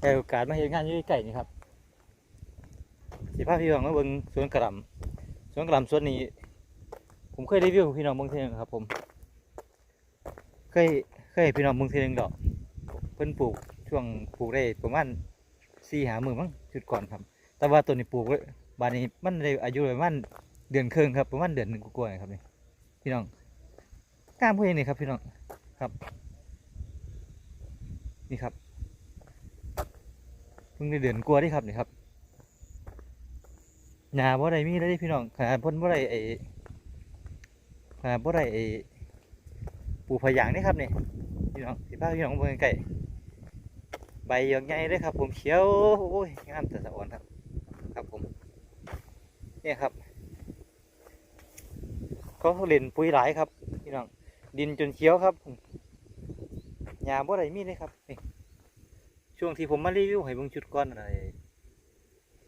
ได้โอกาสมาเห็นงานอยู่ใกล้ๆนี่ครับสิพาพพี่น้องมาเบิ่งสวนกระหลำสวนกระหลำสวนนี้ ผมเคยรีวิวพี่น้องเบิ่งเทีนึงครับผม เคยเคยให้พี่น้องเบิ่งเทีนึงดอก เพิ่นปลูกช่วงปลูกได้ประมาณสี่หามือมั้งจุดก่อนครับ แต่ว่าตัวนี้ปลูกไว้บานนี้มันได้อายุประมาณเดือนครึ่งครับประมาณเดือนหนึ่งกว่าๆครับนี่พี่น้องกล้ามเพื่อนนี่ครับพี่น้องครับ นี่ครับ พิ่งได้เดือนกว่าที่ครับนี่ครับหญ้าบ่ได้มีเลยพี่น้องขนาดพ่นบ่ได้ไอ้ขนาดบ่ได้ไอ้ปลูกผายางนี่ครับนี่พี่น้องสิพาพี่น้องเบิ่งใกล้ๆใบหยอกใหญ่เลยครับ ผมเขียวโอ้ยงามแต่สะอ่อนครับ ครับผมเนี่ยครับเขาเล่นปุ๋ยหลายครับพี่น้องดินจนเขียวครับหญ้าบ่ได้มีเลยครับนี่ ช่วงที่ผมมารีวิวให้เบิ่งชุดก้อนอะไร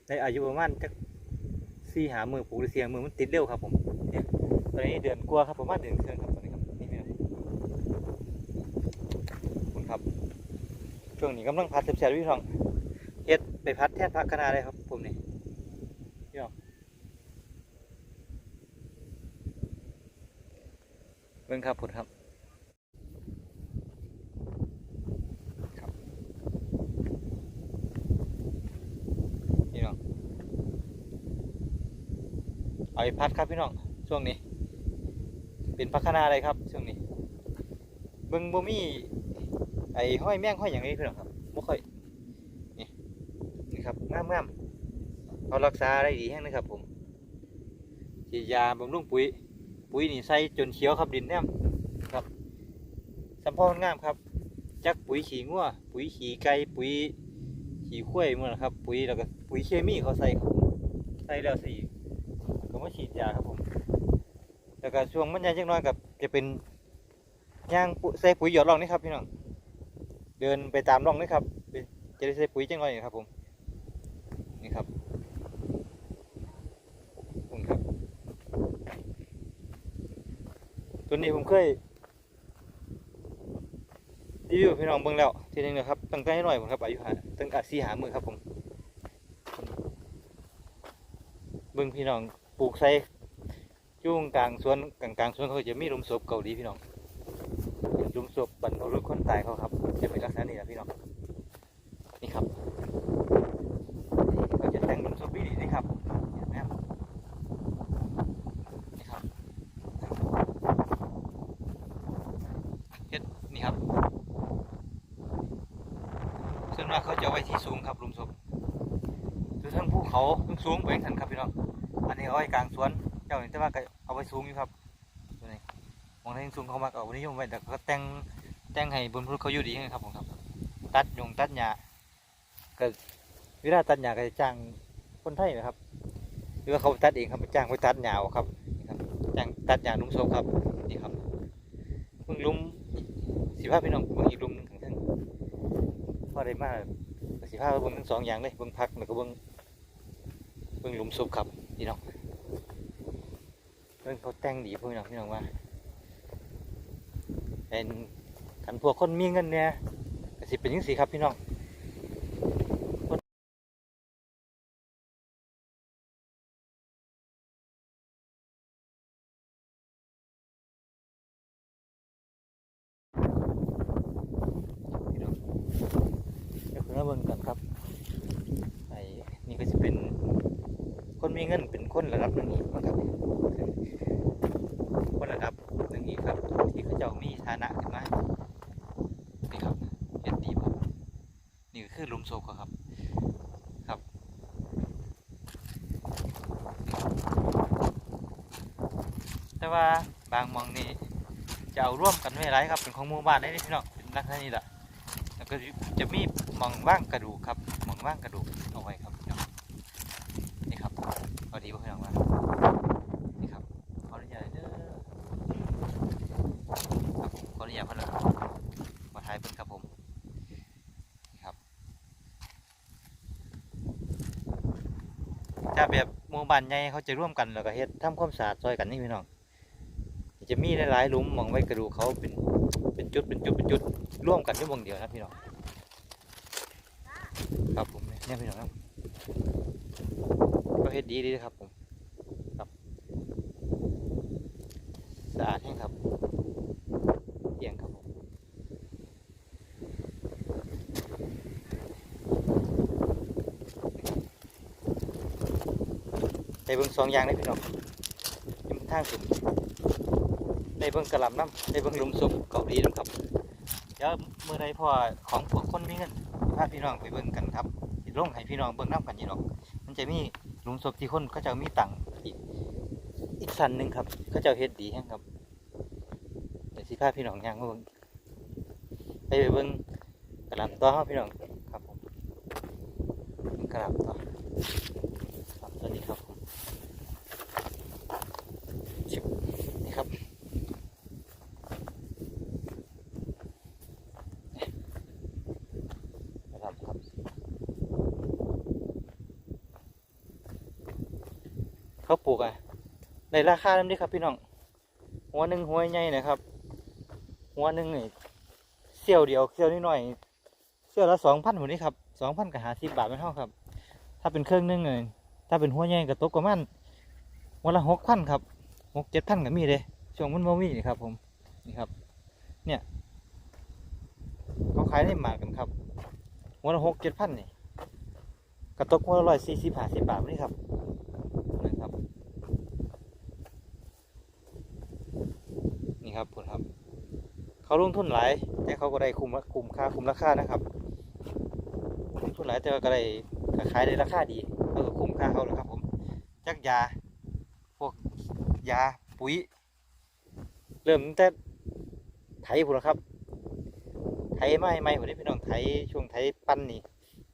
ในอายุประมาณจักสี่หามือปลูกเสียงมือมันติดเร็วครับผมเนี่ยตอนนี้เดือนกว่าครับประมาณเดือนครึ่งครับตอนนี้ครับนี่พี่น้องขอบคุณครับ ช่วงนี้กำลังพัดแซ่บๆพี่น้องเฮ็ดไปพัดแทนพักคณะเลยครับ ผมนี่เบิ่งครับผลครับครับพี่น้อง เอาไปพัดครับพี่น้องช่วงนี้ เป็นพักคณะอะไรครับ ช่วงนี้เบิ่งบ่มีไอ้ห้อยแม่งห้อยอย่างนี้พี่น้องครับบ่ค่อยนี่นี่ครับงามงามๆเขารักษาได้ดีแห้งนะครับผมฉีดยาบำรุงปุ๋ย ปุ๋ยนี่ใส่จนเขียวครับดินแนมครับสัมพองามครับ จักปุ๋ยขี้งัวปุ๋ยขี้ไก่ปุ๋ยขี้ข้วยมื่อนะครับ ปุ๋ยแล้วก็ปุ๋ยเคมีเขาใส่ครับใส่แล้วสี มาฉีดยาครับผมแล้วก็ช่วงมันใหญ่จังน้อยกับจะเป็นย่างปุ๋ยใส่ปุ๋ยหยอดร่องนี่ครับพี่น้องเดินไปตามร่องนี่ครับจะได้ใส่ปุ๋ยจังน้อยครับผมนี่ครับคุณครับ ตัวนี้ผมเคยรีวิวพี่น้องเบิ่งแล้วทีนึงนะครับตั้งใจหน่อยผมครับอายุหาตั้งอาซีหามือครับผมเบิ่งพี่น้อง ลูกใส่ยุ่งกลางสวนกลางกลางสวนเขาจะมีหลุมศพเกาหลีพี่น้องเป็นหลุมศพบรรพบุรุษคนตายเขาครับ จะเป็นลักษณะนี้นะพี่น้องนี่ครับเขาจะแต่งหลุมศพดีๆนี่ครับเห็นไหมครับนี่ครับเฮ็ดนี่ครับส่วนมากเขาจะไว้ที่สูงครับหลุมศพคือทั้งภูเขาทั้งสูงไปทั้งครับพี่น้อง อันนี้เอาไว้กลางสวน เจ้านี่แต่ว่าก็เอาไว้สูงอยู่ครับตัวนี้มองทางสูงเขามากเอาวันนี้ยมไว้แต่ก็แต่งแต่งให้บนพื้นเขาอยู่ดีนะครับผมครับ ตัดยงตัดหญ้าก็เวลาตัดหญ้าก็จะจ้างคนไทยนะครับ หรือว่าเขาตัดเองครับไปจ้างไปตัดหญ้าครับจ้างตัดหญ้าลุมศพครับนี่ครับเพิ่งลุมสิพาพี่น้องเบิ่งอีกลุมหนึงข้างเทิงพอได้มากสิพาเบิ่งทั้งสองอย่างเลยเบิ่งพักแล้วก็เบิ่งเบิ่งลุมศพครับ พี่น้องเรื่องเขาแต่งดีพี่น้องพี่น้องว่า เป็นขันพวกคนมีเงินเนี่ยก็สิเป็นยังสี่ครับพี่น้องคนพี่น้องเดี๋ยวคุณมาเบิ่งกันครับไอ้นี่ก็จะเป็น คน มีเงินเป็นคนระดับหนึ่งอีกนะครับคนระดับหนึ่งอีกครับ ที่เขาเจ้ามีฐานะขึ้นมานี่ครับเฮ็ดดีบนี่คือลุมศพเขาครับครับแต่ว่าบางมองนี่จะเอาร่วมกันไม่ไรครับเป็นของหมู่บ้านได้นี่พี่น้องเป็นลักษณะนี้แหละแล้วก็จะมีมองว่างกระดูกครับมองว่างกระดูกเอาไว้ครับ ดีพี่น้องว่านี่ครับขออนุญาตเด้อครับผมขออนุญาตเพิ่นนะครับมาถ่ายเพิ่นครับผมนี่ครับถ้าแบบหมู่บ้านใหญ่เขาจะร่วมกันแล้วก็เฮ็ดทำความสะอาดซอยกันนี่พี่น้องจะมีหลายๆหลุมมองไว้กระดูกเขาเป็นเป็นจุดเป็นจุดเป็นจุดร่วมกันที่วงเดียวนะพี่น้องครับผมเนี่ยพี่น้องครับ เฮ็ดดีดีครับผมครับสะอาดแห้งครับเอียงครับผมได้เบิ่งสองอย่างเลยพี่น้องยังทางสุดได้เบิ่งกระหลำน้ำได้เบิ่งลุมศพเกาหลีน้ำครับเดี๋ยวเมื่อใดพอของพวกคนมีเงินพาพี่น้องไปเบิ่งกันครับสิลงให้พี่น้องเบิ่งน้ำกันยี่ดอกมันจะมี หลุมศพที่คนเขาจะมีตังอีกอีกสันหนึ่งครับเขาจะเฮ็ดดีแห้งครับเดี๋ยวสิพาพี่น้องย่างมาเบิ่งไปไปเบิ่งกระหลำต่อเฮาพี่น้องครับผมกระหลำต่อครับตัวนี้ครับผมชิบนี่ครับ นะครับครับ เขาปลูกอะในราคาเริ่มนี้ครับพี่น้อง หัวหนึ่งหัวใหญ่นะครับ หัวหนึ่งนี่เสี่ยวเดียวเสี่ยวนิดหน่อยเสี่ยวละสองพันหัวนี้ครับสองพันกับหาสิบบาทไม่เท่าครับ ถ้าเป็นเครื่องหนึ่งเลยถ้าเป็นหัวใหญ่กับตกประมาณวันละหกพันครับหกเจ็ดพันก็มีเลยช่วงมันโมมีนี่ครับ ผมนี่ครับ เนี่ยเขาขายในหมากกันครับหัวละหกเจ็ดพันนี่กระตกหัวละร้อยสี่สิบห้าสิบบาทนี่ครับ นี่ครับผลครับ เขาลงทุนหลายแต่เขาก็ได้คุมคุ้มค่าคุ้มราคานะครับลงทุนหลายแต่ว่าก็ได้ขายได้ราคาดีก็คือคุ้มค่าเขาเลยครับผมจักยา พวกยาปุ๋ย เริ่มแต่ไถผุนครับ ไถไม้ไม้ผมได้พี่น้องไถช่วงไถปั้นนี่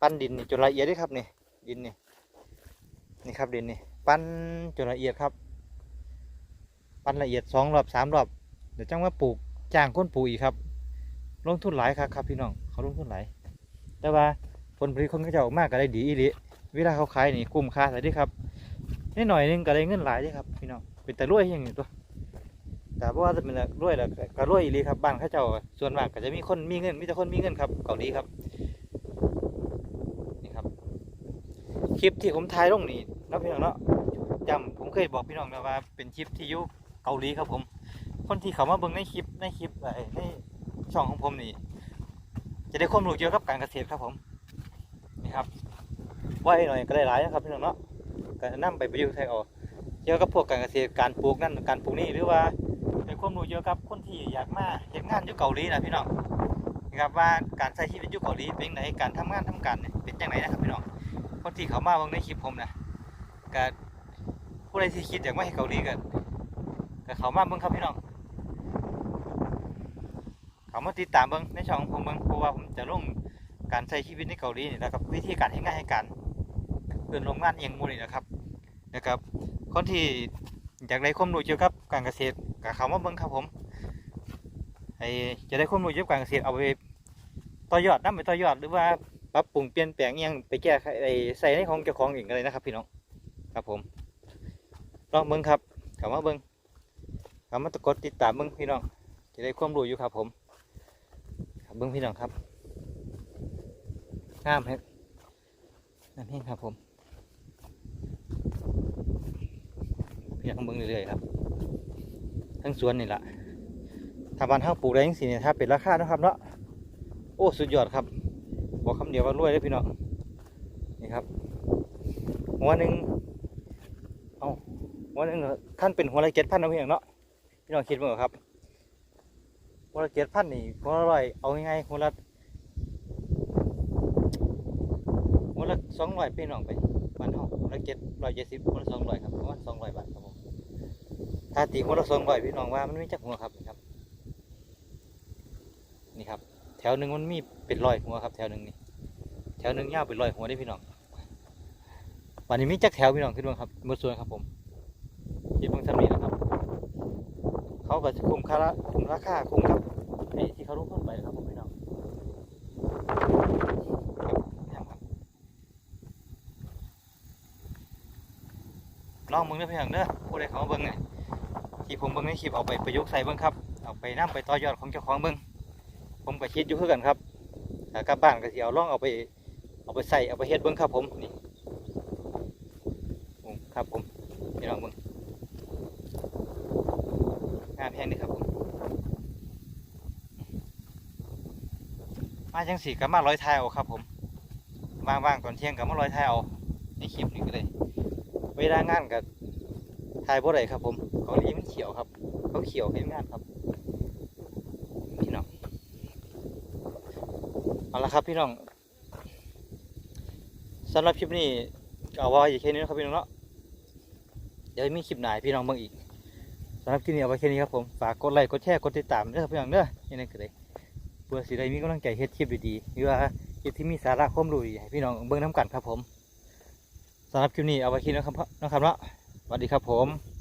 ปั้นดินนี่จนละเอียดด้วยครับนี่ดินนี่นี่ครับดินนี่ปั้นจนละเอียดครับ ปั้นละเอียดสองรอบสามรอบ ดี๋ยวจังว่าปลูกจ้างคนปลูกอีกครับ ลงทุนหลายครับครับพี่น้องเขาลงทุนหลายแต่ว่าผลผลิตคนก็จะออกมากก็ได้ดีอีหลีเวลาเขาขายนี่คุ้มค่าเลยด้ครับนิดหน่อยนึงก็ได้เงินหลายด้ครับพี่น้องเป็นแต่รวยอย่างนี้ตัวแต่เพราะว่าจะเป็นรวยแล้วก็รวยอีหลีครับบ้านเขาเจ้าส่วนมากก็จะมีคนมีเงินมีแต่คนมีเงินครับเกาหลีครับนี่ครับ คลิปที่ผมถ่ายลงนี่นะพี่น้องเนาะจำผมเคยบอกพี่น้องแล้วว่าเป็นคลิปที่ยู่เกาหลีครับผม คนที่เขามาเบิ่งในคลิปในคลิปไอ้ในช่องของผมนี่ จะได้ความรู้เกี่ยวกับการเกษตรครับผมนี่ครับไว้หน่อยก็ได้หลายนะครับพี่น้องเนาะก็นำไปประยุกต์ใช้เอาเกี่ยวกับพวกการเกษตรการปลูกนั่นการปลูกนี่หรือว่าเป็นความรู้เกี่ยวกับคนที่อยากมาเห็นงานอยู่เกาหลีนะพี่น้องนะครับว่าการใช้ชีวิตอยู่เกาหลีเป็นไงการทำงานทำการเนี่ยเป็นยังไงนะครับพี่น้องคนที่เขามาเบิ่งในคลิปผมนะก็ผู้ใดที่คิดอยากมาให้เกาหลีกันก็เขามาเบิ่งครับพี่น้อง เขามาติดตามเบิ่งในช่องของผมเบิ่งเพราะว่าผมจะลงการใช้ชีวิตในเกาหลีนี่แล้วกับวิธีการให้ง่านให้การเดินโรงงานเอียงมูนี่นะครับนะครับ คนที่อยากได้ความรู้เกี่ยวกับการเกษตรกับเขามาเบิ่งครับผมไอจะได้ความรู้เกี่ยวกับการเกษตรเอาไปต่อยอดนํไปต่อยอดหรือว่าปรับปรุงเปลี่ยนแปลงอิหยังไปแก้ไขไอใส่ในของเจ้าของเองอะไรนะครับ พี่น้องครับผมลองเบิ่งครับเขามาเบิ่งเขามากดติดตามเบิ่งพี่น้องจะได้ความรู้อยู่ครับผม เบิ่งพี่น้องครับงามครับนั่นเองครับผมพี่น้องเบิ่งเรื่อยๆครับ ทั้งสวนนี่แหละถ้าบ้านเฮาปลูกได้จังซี่เนี่ยถ้าเป็นราคานะครับเนาะโอ้สุดยอดครับ บอกคำเดียวว่ารวยเลยพี่น้องนี่ครับ หัวหนึ่งเอาหัวหนึ่งท่านเป็นหัวละเจ็ดพันนะพี่น้องเนาะพี่น้องคิดมั้งครับ หัวละเจ็ดพันนี่หัวละร้อยเอาง่ายๆหัวละหัวละสองร้อยพี่น้องไปบ้านเฮาหัวละเจ็ดร้อยเจ็ดสิบหัวละสองร้อยครับประมาณสองร้อยบาทครับผมถ้าตีหัวละสองร้อยพี่น้องว่ามันไม่จักหัวครับครับ นี่ครับ แถวหนึ่งมันมีเป็นร้อยหัวครับ แถวหนึ่งนี่แถวหนึ่งยาวเป็นร้อยหัวได้พี่น้องวันนี้มีจักแถวพี่น้องขึ้นบ้างครับหมดส่วนครับผมคิดบางทำนี้นะครับ เขาก็จะคุมค่าละคุมราคาคุมครับ ไอ้ที่เขาลงทุนไปนะครับผมพี่น้องลองมึงเด้อพี่น้องเด้อผู้ใดเขามาเบิ่งเนี่ยที่ผมเบิ่งในคลิปเอาไปประยุกต์ใส่เบิ่งครับเอาไปนํไปต่อยอดของเจ้าของเบิ่งผมก็คิดอยู่คือกันครับถ้ากลับบ้านก็สิเอาลองเอาไปเอาไปใส่เอาไปเฮ็ดเบิ่งครับผมนี่ครับผมพี่น้องเบิ่งงานแห้งนี่ครับผม มาจังสีก็มาร้อยทายเอาครับ ผมว่างๆตอนเที่ยงก็มาร้อยทายเอาในคลิปนี้ก็ได้เวลางานก็ทายบ่ได้ครับ ผมเขาลีมันเขียวครับ เขาเขียวเห็นงานครับพี่น้องเอาละครับพี่น้องสำหรับคลิปนี้ก็เอาไว้อย่แค่นี้นะครับพี่น้องเนาะเดี๋ยวมีคลิปไหนพี่น้องเบิ่งอีกสำหรับคลิปนี้เอาไว้แค่นี้ครับผมฝากกดไลค์กดแชร์กดติดตามด้วยครับพี่น้องเด้อยังไงก็ได้ เพื่อสิได้มีกำลังใจเฮ็ดคลิปดีๆหรือว่าคลิปที่มีสาระความรู้ดีให้พี่น้องเบิ่งน้ำกันครับผมสำหรับคลิปนี้เอาไว้คิดนะครับเนาะครับเนาะสวัสดีครับผม